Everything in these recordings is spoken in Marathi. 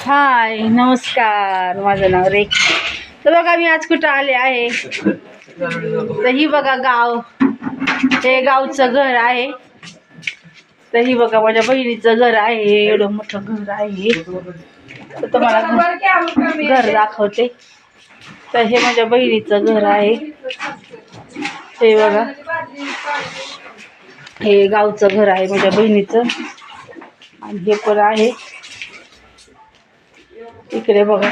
हाय नमस्कार. माझं नाव रेखा. तर बघा मी आज कुठं आले आहे. तर ही बघा गाव. हे गावचं घर आहे. तर ही बघा माझ्या बहिणीचं घर आहे. एवढं मोठं घर आहे. तर तुम्हाला घर- घर दाखवते. तर हे माझ्या बहिणीचं घर आहे. हे बघा. हे गावचं घर आहे माझ्या बहिणीचं. आणि हे पण आहे. इकडे बघा.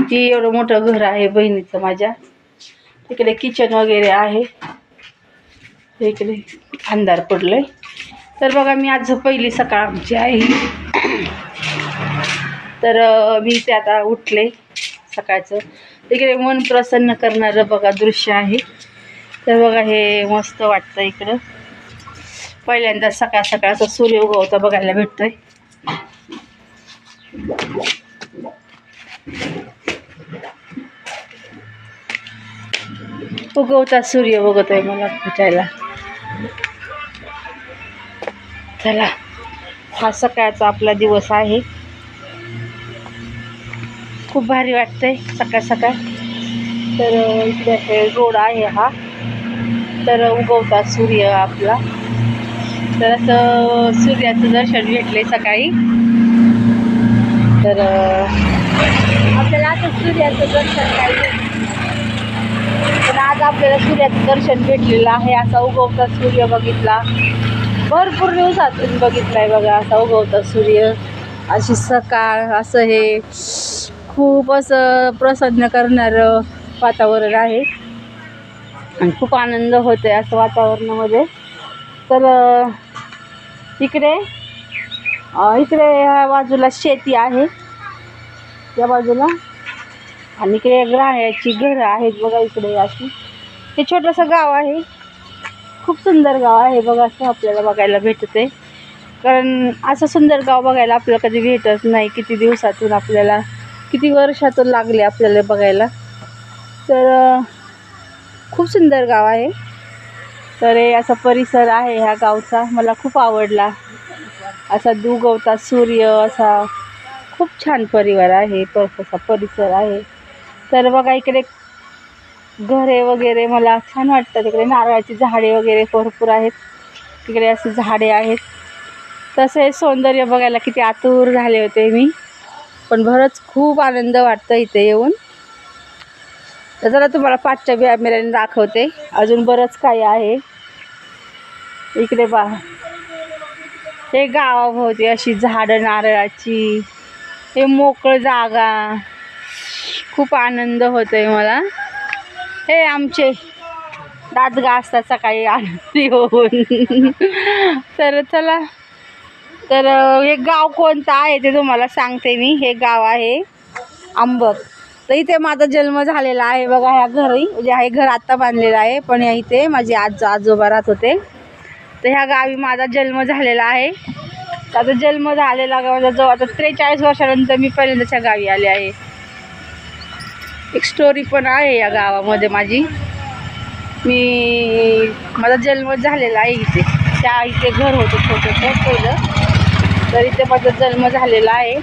ती एवढं मोठं घर आहे बहिणीचं माझ्या. तिकडे किचन वगैरे आहे. इकडे अंधार पडलंय. तर बघा मी आज पहिली सकाळ आमची आहे तर मी ते आता उठले सकाळचं. इकडे मन प्रसन्न करणारं बघा दृश्य आहे. तर बघा हे मस्त वाटतं इकडं. पहिल्यांदा सकाळ सकाळचा सूर्य उगवता बघायला भेटतोय. उगवता सूर्य बघत आहे मला भेटायला. चला हा सकाळचा आपला दिवस आहे. खूप भारी वाटतंय सकाळ सकाळ. तर अं, इकडे हे रोड आहे हा. तर उगवता सूर्य आपला. तर असं सूर्याचं दर्शन भेटले सकाळी. तर आपल्याला असं सूर्याचं दर्शन काही आपल्याला सूर्याचं दर्शन भेटलेलं आहे असा उगवता सूर्य बघितला. भरपूर दिवसातून बघितलाय बघा असा उगवता सूर्य. अशी सकाळ असं हे खूप असं प्रसन्न करणारं वातावरण आहे. आणि खूप आनंद होतोय असं वातावरणामध्ये. तर इकडे इकडे ह्या बाजूला शेती आहे. या बाजूला. आणि इकडे ग्राहयाची घरं आहेत बघा इकडे अशी. हे छोटंसं गाव आहे. खूप सुंदर गाव आहे बघा असं आपल्याला बघायला भेटत आहे कारण असं सुंदर गाव बघायला आपल्याला कधी भेटत नाही किती दिवसातून आपल्याला किती वर्षातून लागले आपल्याला बघायला. तर खूप सुंदर गाव आहे. तर हे असा परिसर आहे ह्या गावचा मला खूप आवडला. असा दुगवता सूर्य असा खूप छान परिवार आहे पर असा परिसर आहे. तर बघा इकडे घरे वगैरे मला छान वाटतं तिकडे. नारळाची झाडे वगैरे भरपूर आहेत. तिकडे असे झाडे आहेत. तसे सौंदर्य बघायला किती आतुर झाले होते मी. पण बरंच खूप आनंद वाटतं इथे येऊन. तर जरा तुम्हाला पाचच्या कॅमेऱ्याने दाखवते. अजून बरंच काही आहे. इकडे बा हे गावाभोवती अशी झाडं नारळाची. हे मोकळं जागा. खूप आनंद होतोय मला. हे आमचे दात घासतात सकाळी आनंदी होऊन. तर चला तर हे गाव कोणतं आहे ते तुम्हाला सांगते मी. हे गाव आहे आंबक. तर इथे माझा जन्म झालेला आहे बघा ह्या घरी. म्हणजे हे घर आत्ता बांधलेलं आहे पण या इथे माझे आज आजोबा राहत होते. तर ह्या गावी माझा जन्म झालेला आहे. तर आता जन्म झालेला माझा जो आता त्रेचाळीस वर्षानंतर मी पहिल्यांदाच्या गावी आले आहे. एक स्टोरी पण आहे या गावामध्ये माझी. मी माझा जन्म झालेला आहे इथे. त्या इथे घर होतं छोटंसं पहिलं. तर इथे माझा जन्म झालेला आहे.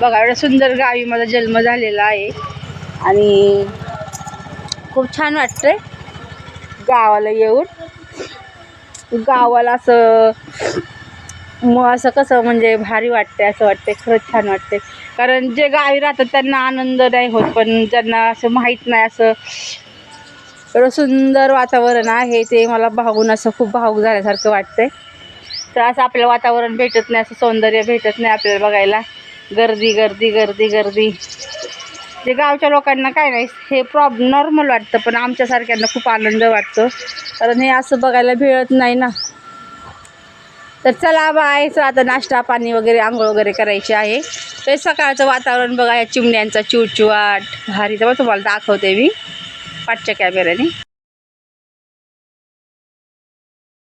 बघा एवढ्या सुंदर गावी माझा जन्म झालेला आहे. आणि खूप छान वाटतंय गावाला येऊन. गावाला असं मग असं कसं म्हणजे भारी वाटते असं वाटते खरंच छान वाटते कारण जे गावी राहतात त्यांना आनंद नाही होत पण ज्यांना असं माहीत नाही असं एवढं सुंदर वातावरण आहे ते मला भावून असं खूप भावूक झाल्यासारखं वाटतंय. तर असं आपल्याला वातावरण भेटत नाही असं सौंदर्य भेटत नाही आपल्याला बघायला. गर्दी गर्दी गर्दी गर्दी. जे गावच्या लोकांना काय नाही हे प्रॉब नॉर्मल वाटतं पण आमच्यासारख्यांना खूप आनंद वाटतो. कारण हे असं बघायला भेटत नाही ना. तर चला बाय. चला आता नाश्ता पाणी वगैरे आंघोळ वगैरे करायची आहे. ते सकाळचं वातावरण बघा या चिमण्यांचा चिवचिवाट. भारी तर तुम्हाला दाखवते मी. पाठच्या कॅमेऱ्याने